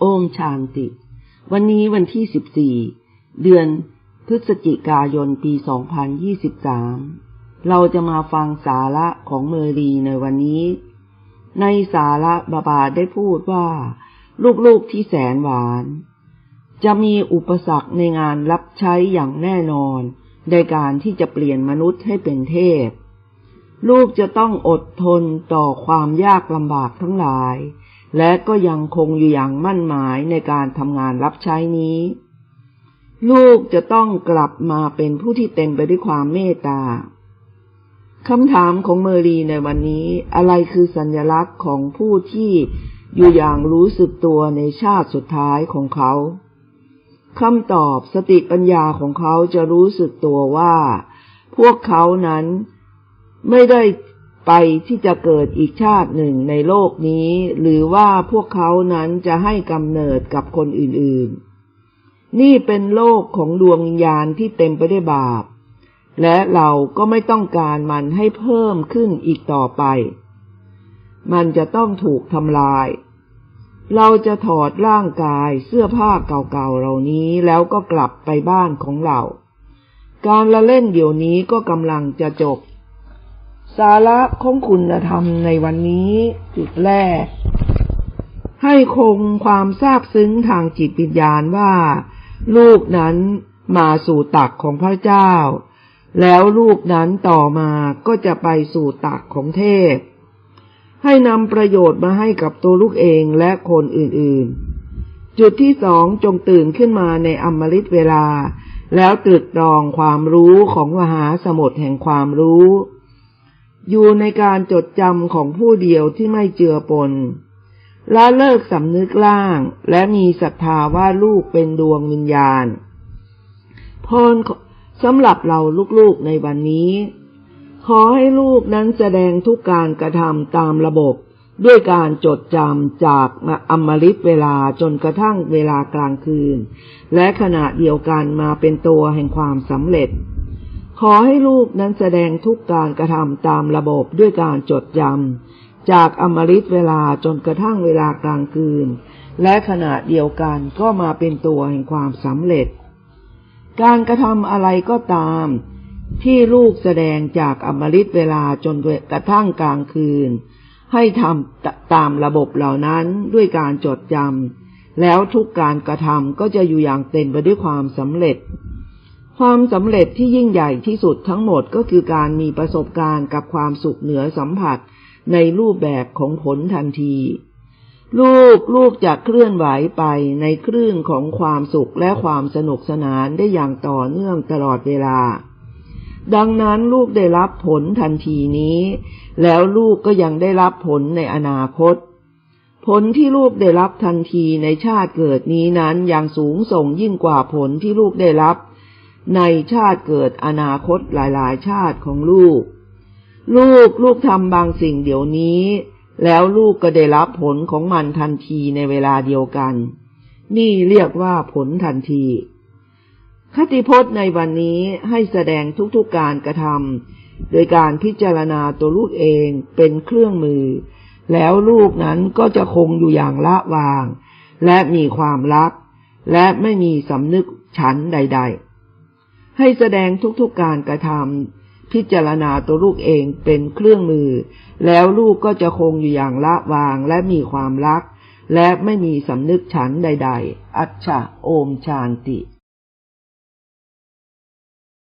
โอมชานติ วันนี้วันที่ 14 เดือนพฤศจิกายนปี 2023 เราจะมาฟังสาระของเมรีในวันนี้ ในสาระบาบาได้พูดว่า ลูกๆที่แสนหวาน จะมีอุปสรรคในงานรับใช้อย่างแน่นอน ในการที่จะเปลี่ยนมนุษย์ให้เป็นเทพ ลูกจะต้องอดทนต่อความยากลำบากทั้งหลาย และก็ยังคงอยู่อย่างมั่นหมายในการทำงานรับใช้นี้ ลูกจะต้องกลับมาเป็นผู้ที่เต็มไปด้วยความเมตตาคำถามของเมอรีในวันนี้ อะไรคือสัญลักษณ์ของผู้ที่อยู่อย่างรู้สึกตัวในชาติสุดท้ายของเขาคำตอบสติปัญญาของเขาจะรู้สึกตัวว่า พวกเขานั้นไม่ได้ ไปที่จะเกิดอีกชาติหนึ่งในโลกนี้ หรือว่าพวกเขานั้นจะให้กำเนิดกับคนอื่นๆ นี่เป็นโลกของดวงวิญญาณที่เต็มไปด้วยบาป และเราก็ไม่ต้องการมันให้เพิ่มขึ้นอีกต่อไป มันจะต้องถูกทำลาย เราจะถอดร่างกายเสื้อผ้าเก่าๆเหล่านี้แล้วก็กลับไปบ้านของเรา การละเล่นเดี๋ยวนี้ก็กำลังจะจบ สาระของคุณธรรมในวันนี้ จุดแรก ให้คงความซาบซึ้งทางจิตวิญญาณว่า ลูกนั้นมาสู่ตักของพระเจ้า แล้วลูกนั้นต่อมาก็จะไปสู่ตักของเทพ ให้นำประโยชน์มาให้กับตัวลูกเองและคนอื่นๆ จุดที่สองจงตื่นขึ้นมาในอมฤตเวลา แล้วตรึกตรองความรู้ของมหาสมุทรแห่งความรู้ อยู่ในการจดจำของผู้เดียวที่ไม่เจือปนละเลิกสำนึกล่าง และมีศรัทธาว่าลูกเป็นดวงวิญญาณพรสำหรับเราลูกๆในวันนี้ ขอให้ลูกนั้นแสดงทุกการกระทำตามระบบ ด้วยการจดจำจากอมฤตเวลาจนกระทั่งเวลากลางคืน และขณะเดียวกันมาเป็นตัวแห่งความสำเร็จ ขอให้ลูกนั้นแสดงทุกการกระทำตามระบบด้วยการจดจำจากอมฤตเวลาจนกระทั่งเวลากลางคืน และขณะเดียวกันก็มาเป็นตัวแห่งความสำเร็จ การกระทำอะไรก็ตาม ที่ลูกแสดงจากอมฤตเวลาจนกระทั่งกลางคืน ให้ทำตามระบบเหล่านั้นด้วยการจดจำแล้วทุกการกระทำก็จะอยู่อย่างเต็มไปด้วยความสำเร็จ ความสำเร็จที่ยิ่งใหญ่ที่สุดทั้งหมดก็คือการมีประสบการณ์กับความสุขเหนือสัมผัสในรูปแบบของผลทันที ลูกลูกจะเคลื่อนไหวไปในคลื่นของความสุขและความสนุกสนานได้อย่างต่อเนื่องตลอดเวลา ดังนั้นลูกได้รับผลทันทีนี้ แล้วลูกก็ยังได้รับผลในอนาคต ผลที่ลูกได้รับทันทีในชาติเกิดนี้นั้นยังสูงส่งยิ่งกว่าผลที่ลูกได้รับ ในชาติเกิดอนาคตหลายๆ ชาติของลูก ลูกลูกทำบางสิ่งเดี๋ยวนี้ แล้วลูกก็ได้รับผลของมันทันทีในเวลาเดียวกัน นี่เรียกว่าผลทันทีคติพจน์ในวันนี้ให้แสดงทุกๆการกระทำโดยการพิจารณาตัวลูกเองเป็นเครื่องมือ แล้วลูกนั้นก็จะคงอยู่อย่างละวาง และมีความรัก และไม่มีสำนึกฉันใด ๆ ให้แสดงทุกๆการกระทำพิจารณาตัวลูกเองเป็นเครื่องมือ แล้วลูกก็จะคงอยู่อย่างละวางและมีความรัก และไม่มีสำนึกฉันใด ๆ อัจฉะโอมชานติ